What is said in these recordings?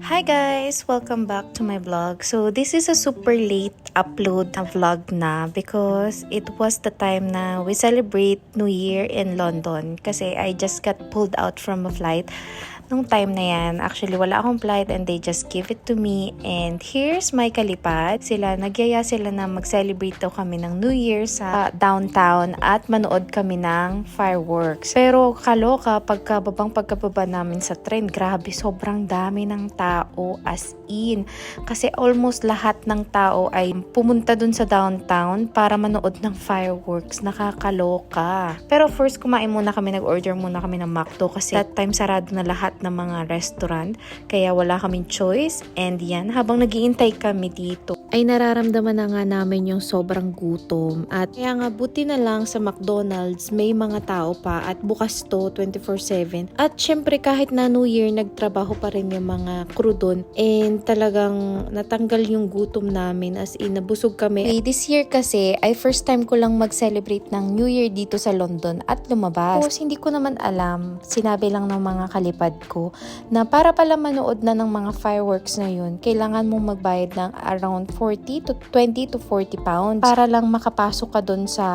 Hi guys! Welcome back to my vlog. So this is a super late upload na vlog na because it was the time na we celebrate New Year in London kasi I just got pulled out from a flight nung time na yan. Actually, wala akong flight and they just give it to me. And here's my kalipad. Sila, nagyaya sila na mag-celebrate kami ng New Year sa downtown at manood kami ng fireworks. Pero kaloka, pagkababang pagkababa namin sa train, grabe, sobrang dami ng tao as in. Kasi almost lahat ng tao ay pumunta dun sa downtown para manood ng fireworks. Nakakaloka. Pero first, kumain muna kami, nag-order muna kami ng McDo kasi that time sarado na lahat ng mga restaurant. Kaya wala kaming choice. And yan, habang nagiintay kami dito, ay nararamdaman na nga namin yung sobrang gutom. At kaya nga, buti na lang sa McDonald's, may mga tao pa at bukas to 24-7. At syempre, kahit na New Year, nagtrabaho pa rin yung mga crew doon. And talagang natanggal yung gutom namin as in, nabusog kami. Okay, this year kasi, ay first time ko lang mag-celebrate ng New Year dito sa London at lumabas. Tapos, hindi ko naman alam, sinabi lang ng mga kalipad ko, na para pala manood na ng mga fireworks na yun, kailangan mong magbayad ng around 40 to 20 to 40 pounds para lang makapasok ka dun sa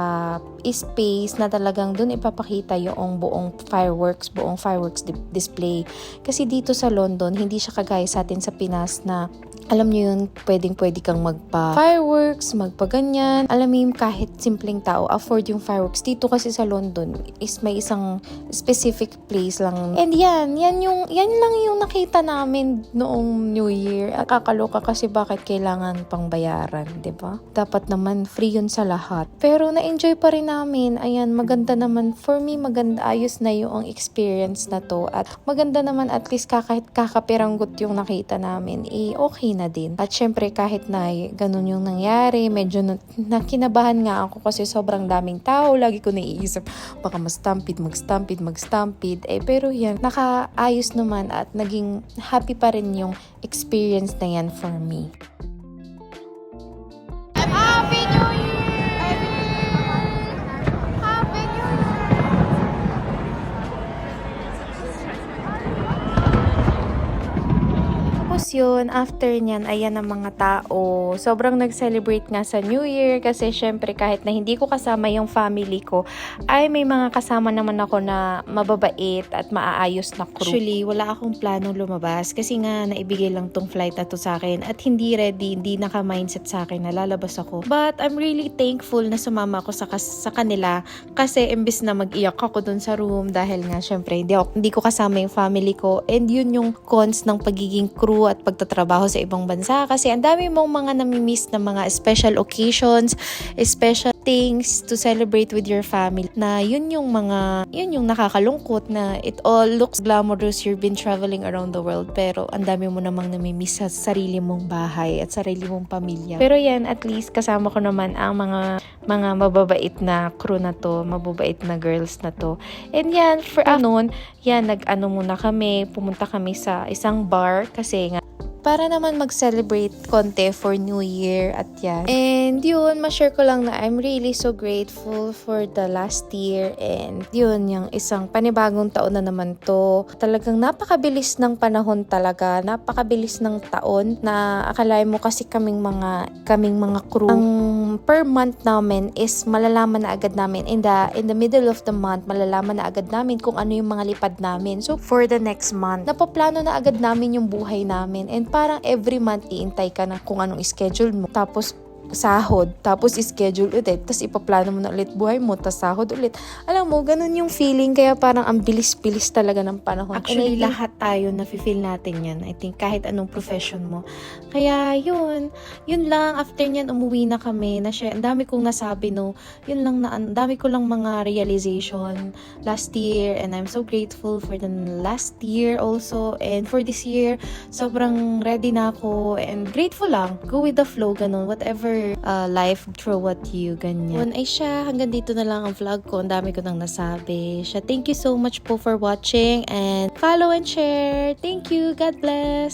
space na talagang dun ipapakita yung buong fireworks, buong fireworks di- display. Kasi dito sa London, hindi siya kagaya sa atin sa Pinas na alam niyo yun, pwedeng pwede kang magpa fireworks, magpa ganyan. Alam mo kahit simpleng tao, afford yung fireworks. Dito kasi sa London is may isang specific place lang. And yan, yan yung, yan lang yung nakita namin noong New Year. At kakaloka kasi bakit kailangan pang bayaran, ba? Dapat naman free yun sa lahat. Pero na-enjoy pa rin namin. Ayan, maganda naman. For me, maganda, ayos na yung experience na to. At maganda naman at least kahit kakapiranggot yung nakita namin, eh okay na din. At syempre kahit na ganun yung nangyari, medyo na, nakinabahan nga ako kasi sobrang daming tao. Lagi ko naiisip, baka mag-stampede, mag-stampede, mag-stampede. Eh pero yan, nakaayos naman at naging happy pa rin yung experience na yan for me. Yun, after nyan, ayan ang mga tao. Sobrang nag-celebrate nga sa New Year kasi syempre kahit na hindi ko kasama yung family ko, ay may mga kasama naman ako na mababait at maaayos na crew. Actually, wala akong planong lumabas kasi nga naibigay lang tong flight na to sa akin at hindi ready, hindi naka-mindset sa akin na lalabas ako. But I'm really thankful na sumama ako sa, sa kanila kasi imbis na mag-iyak ako dun sa room dahil nga syempre hindi, ako, hindi ko kasama yung family ko and yun yung cons ng pagiging crew at pagtatrabaho sa ibang bansa kasi ang dami mong mga namimiss na mga special occasions, special things to celebrate with your family na yun yung mga yun yung nakakalungkot na it all looks glamorous you've been traveling around the world pero ang dami mo namang namimiss sa sarili mong bahay at sarili mong pamilya. Pero yan at least kasama ko naman ang mga mga mababait na crew na to mababait na girls na to. And yan for anon yan nag-ano muna kami pumunta kami sa isang bar kasi nga para naman mag-celebrate konti for New Year at yan. And yun, ma-share ko lang na I'm really so grateful for the last year and yun, yung isang panibagong taon na naman to. Talagang napakabilis ng panahon talaga, napakabilis ng taon na akalain mo kasi kaming mga kaming mga crew. Ang per month namin is malalaman na agad namin in the in the middle of the month malalaman na agad namin kung ano yung mga lipad namin. So for the next month, napaplano na agad namin yung buhay namin and parang every month iintay ka na kung anong schedule mo. Tapos sahod, tapos schedule ulit, tapos ipaplano mo na ulit buhay mo, tapos sahod ulit. Alam mo, ganun yung feeling, kaya parang ang bilis-bilis talaga ng panahon. Actually, And lahat tayo na-feel natin yan. I think kahit anong profession mo. Kaya yun, yun lang, after nyan umuwi na kami, na share, ang dami kong nasabi no, yun lang na, ang dami ko lang mga realization last year, and I'm so grateful for the last year also, and for this year, sobrang ready na ako, and grateful lang, go with the flow, ganun, whatever uh, life throw what you, ganyan. Yun ay siya, hanggang dito na lang ang vlog ko, ang dami ko nang nasabi. Siya, thank you so much po for watching, and follow and share. Thank you, God bless!